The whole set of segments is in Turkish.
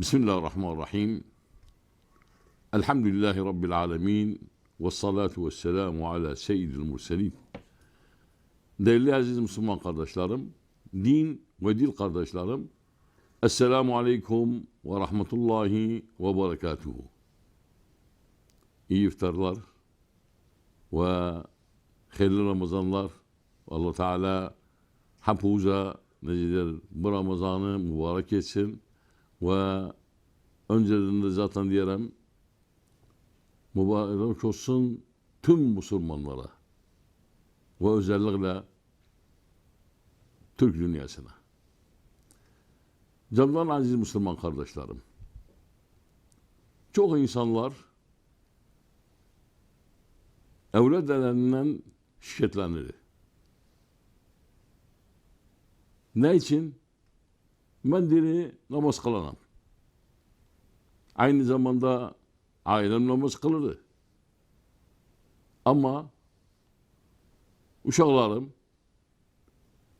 Bismillahirrahmanirrahim. Elhamdülillahi Rabbil alemin. Ve salatu ve selamu ala seyyidil murselin. Değerli aziz Müslüman kardeşlerim, din ve dil kardeşlerim, Esselamu Aleyküm ve Rahmetullahi ve Berekatuhu. İyi iftarlar ve hayırlı Ramazanlar. Allah Teala hepimize necedir bu Ramazan'ı mübarek etsin ve önceden de zaten diyelim mübarek olsun tüm Müslümanlara ve özellikle Türk dünyasına. Candan aziz Müslüman kardeşlerim. Çok insanlar evlat edeninden şikayetlenir. Ne için? Ben dini namaz kılanam. Aynı zamanda ailem namaz kılırdı. Ama uşaklarım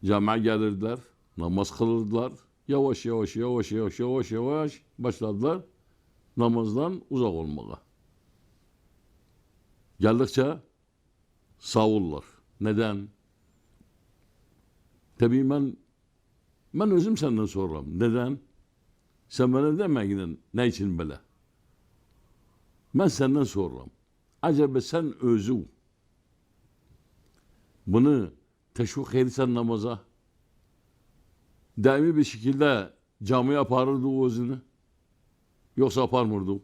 camiye gelirdiler, namaz kılırdılar. Yavaş yavaş yavaş yavaş yavaş yavaş başladılar namazdan uzak olmaya. Geldikçe savullar. Neden? Tabii ben ben özüm senden soruram. Neden? Sen bana demeyin ne için böyle? Ben senden soruram. Acaba sen özü bunu teşvik edersen namaza daimi bir şekilde camiye yaparırdı o özünü. Yoksa yapar mıydı?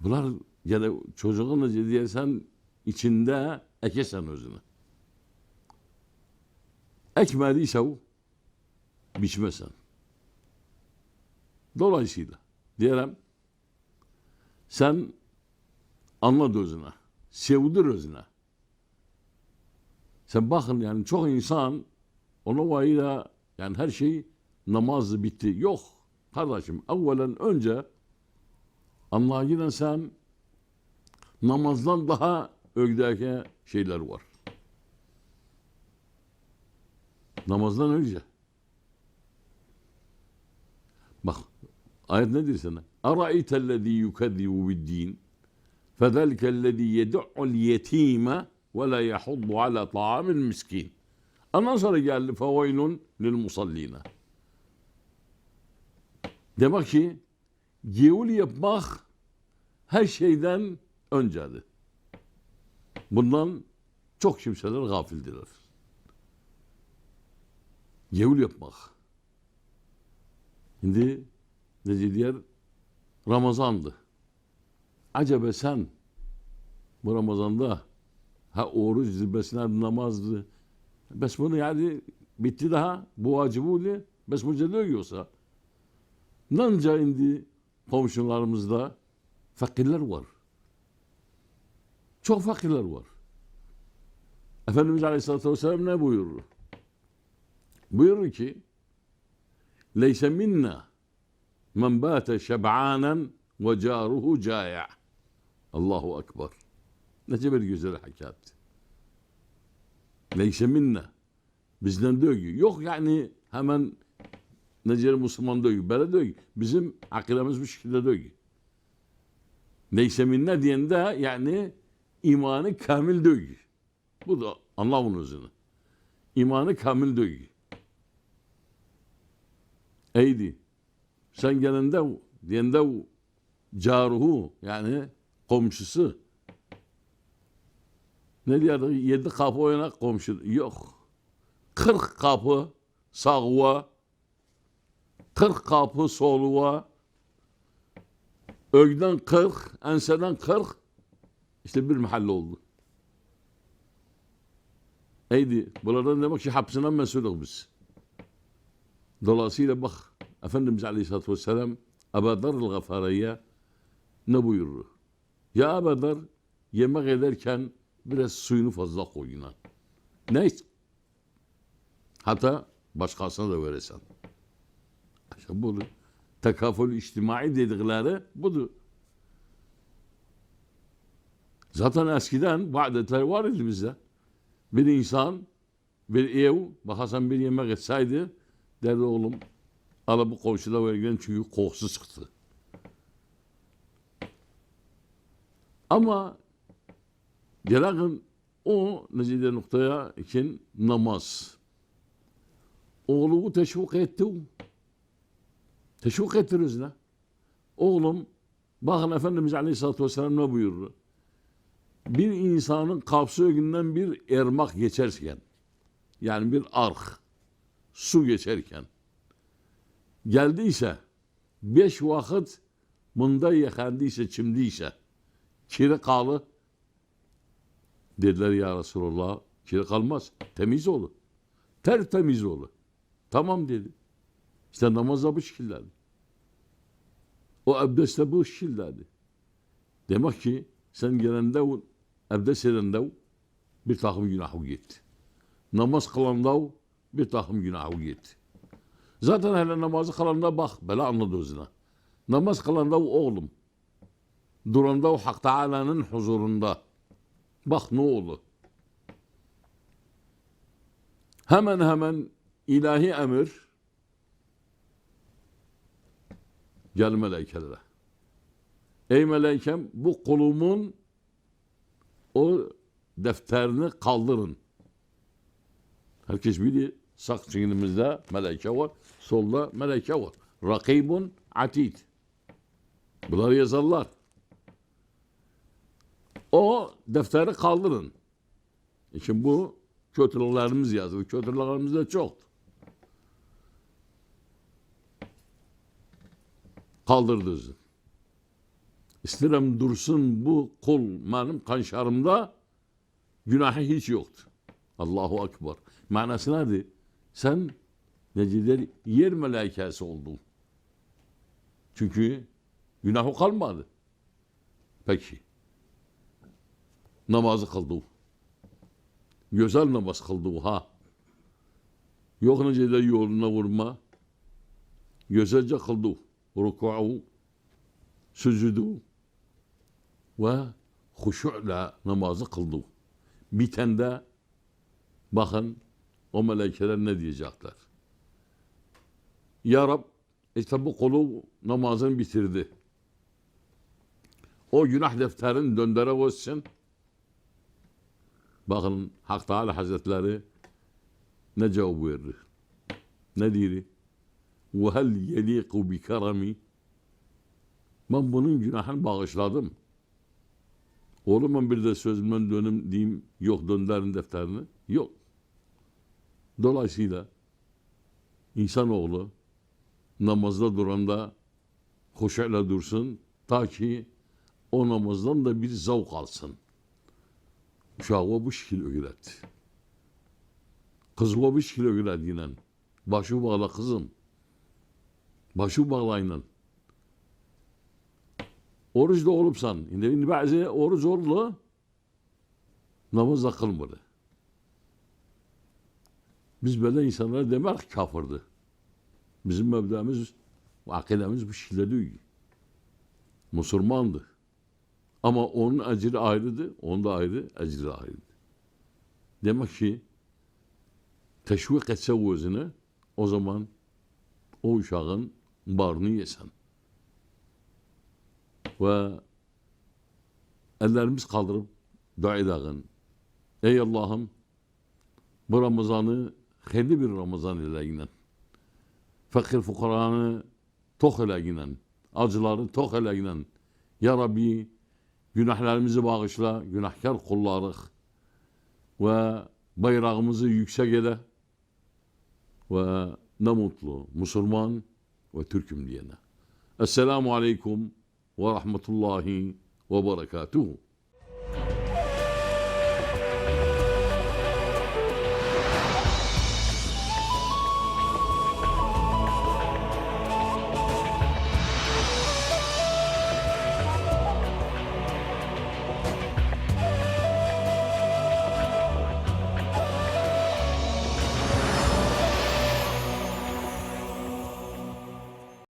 Bunlar yani çocuğun diyersen içinde ekesen özünü. Ekmediyse o biçmesen. Dolayısıyla diyelim sen anla özüne, sevdir özüne. Sen bakın yani çok insan ona vayıyla yani her şey namazı bitti. Yok kardeşim evvelen önce anlayılan sen namazdan daha ögdeki şeyler var. Namazdan önce. Bak ayet ne diyor sana? Ara'eytellezî yukezzibu biddin fezelikezlezî yed'ul yetîme ve la yahuddu ala ta'amil miskin. Ondan sonra geldi lil musallina. Demek ki gevul yapmak her şeyden öncedir. Bundan çok kimseler gafildiler. Gevul yapmak. Şimdi ne diyor? Ramazandı. Acaba sen bu Ramazan'da ha oruç zirvesine namazdı. Bes bunu yani bitti daha bu vacibuli bes mücadele yiyorsa. Nanca indi komşularımızda fakirler var. Çok fakirler var. Efendimiz Aleyhisselatü Vesselam ne buyurur? Buyurur ki Leyse minna men bâte şeb'anen ve câruhu câya. Allahu Ekber. Ne bir güzel hakikat. Leyse minna. Bizden diyor yok yani hemen Neceri Müslüman diyor Böyle diyor Bizim akılımız bu şekilde diyor Leyse minna diyen de yani imanı kamil diyor. Bu da anlamın özünü. İmanı kamil diyor. Eydi. Sen gelende diyende caruhu yani komşusu ne diyordu? Yedi kapı oyna komşu. Yok. Kırk kapı sağıva kırk kapı soluva ögden kırk enseden kırk işte bir mahalle oldu. Eydi. Buradan demek ki hapsinden mesulük biz. Dolayısıyla bak Efendimiz Aleyhisselatü Vesselam Ebu Dar'ıl Gafari'ye ne buyurur? Ya Ebu Dar yemek ederken biraz suyunu fazla koyun. Ne? Hatta başkasına da veresen. İşte budur. Tekafül içtimai dedikleri budur. Zaten eskiden bu adetler var idi bizde. Bir insan bir ev, bakarsan bir yemek etseydi derdi oğlum Ala bu komşuda verilen çünkü kokusu çıktı. Ama gelelim o necide noktaya için namaz. Oğlumu teşvik etti. Teşvik ettiriz ne? Oğlum bakın Efendimiz Aleyhisselatü Vesselam ne buyurdu? Bir insanın kapsı önünden bir ermak geçerken yani bir ark su geçerken. Geldiyse beş vakit bunda yıkandıysa çimdiyse kiri kalı. Dediler ya Resulallah kiri kalmaz temiz olur. Tertemiz olur. Tamam dedi. İşte namazda bu şekillerdi. O abdestte bu şekillerdi. Demek ki sen gelende abdest edende bir takım günahı gitti. Namaz kılanda bir takım günahı gitti Zaten hele namazı kılanda bak böyle anladı özüne. Namaz kılanda o oğlum. Duranda o Hak Teala'nın huzurunda. Bak ne oldu? Hemen hemen ilahi emir gel melekelere. Ey meleykem bu kulumun o defterini kaldırın. Herkes biliyor. Sağ çiğnimizde meleke var. Solda meleke var. Rakibun atid. Bunları yazarlar. O defteri kaldırın. İşte bu kötülüklerimiz yazılı. Kötülüklerimiz de çok. Kaldırdınız. İsterim dursun bu kul benim kanşarımda günahı hiç yoktu. Allahu Ekber. Manası nedir? Sen necider yer melaikesi oldun. Çünkü günahı kalmadı. Peki. Namazı kıldı. Güzel namaz kıldı ha. Yok necider yoluna vurma. Güzelce kıldı. Ruku'u, sücudu ve huşu'la namazı kıldı. Bitende bakın o melekler ne diyecekler? Ya Rab işte bu kulu namazını bitirdi. O günah defterini döndere koysun. Bakın Hak Teala Hazretleri ne cevap verir? Ne diyor? وَهَلْ يَلِيقُ بِكَرَمِ Ben bunun günahını bağışladım. Olur mu bir de sözümden dönüm diyeyim yok dönderin defterini? Yok. Dolayısıyla insanoğlu namazda duranda hoşayla dursun ta ki o namazdan da bir zavk alsın. Uşağı bu şekilde öğretti. Kız bu şekilde öğretti yine. Başı bağla kızım. Başı bağlayın. Oruç da olupsan. Şimdi bazı oruç oldu. Namaz da kılmadı. Biz böyle insanlara demek kafirdi. Bizim mebdamız, akidemiz bu şekilde değil. Müslümandı. Ama onun ecri ayrıdı, onun da ayrı, ecri ayrıydı. Demek ki teşvik etse o özünü, o zaman o uşağın barını yesen. Ve ellerimiz kaldırıp dua edelim. Ey Allah'ım bu Ramazan'ı hayırlı bir Ramazan ile Fakir fukaranı tok ile Acıları tok ile Ya Rabbi günahlarımızı bağışla, günahkar kullarıq ve bayrağımızı yüksek ele. Ve ne mutlu Müslüman ve Türk'üm diyene. Esselamu Aleyküm ve Rahmetullahi ve Berekatuhu.